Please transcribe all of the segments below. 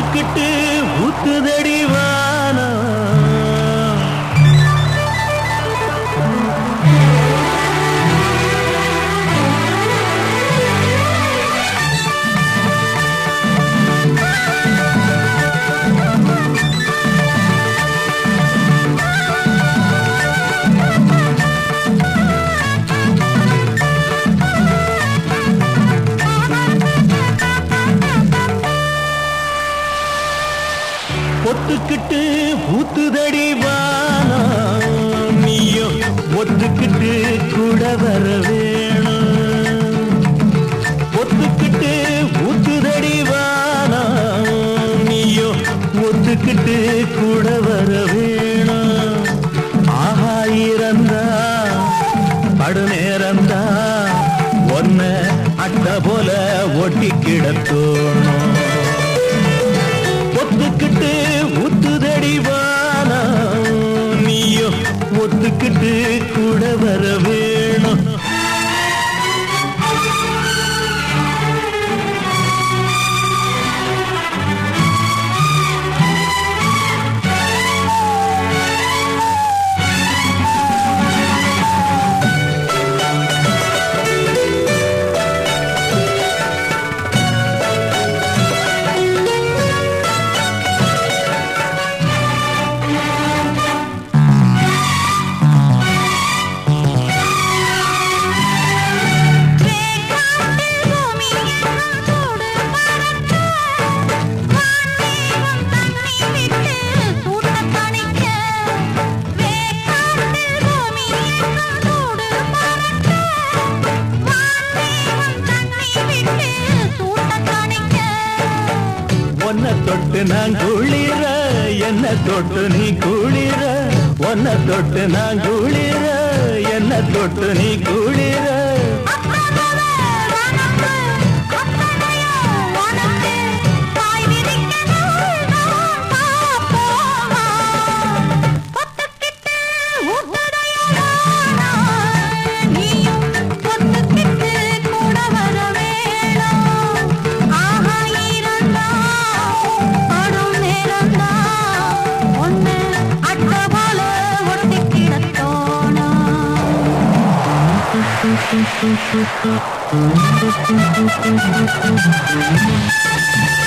பொத்துக்கிட்டு ஊத்துதடி ஒத்துதடி வானம். நீயோ ஒத்துக்கிட்டு கூட வர வேணும். ஒத்துக்கிட்டு ஊத்துதடி வானம். நீயோ ஒத்துக்கிட்டு கூட வர வேணும். ஆஹா இறந்தா படு நேரந்தா ஒன்ன அட்ட போல ஒட்டி கிடத்தோணும் ஒத்துக்கிட்டு தொட்டு நான் குளிர என்ன தொட்டு நீ குளிர. ஒன்ன தொட்டு நான் குளிர என்ன தொட்டு நீ குளிர. Thank you.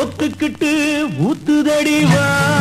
ஒத்துக்கிட்டு ஊத்துதடி வானா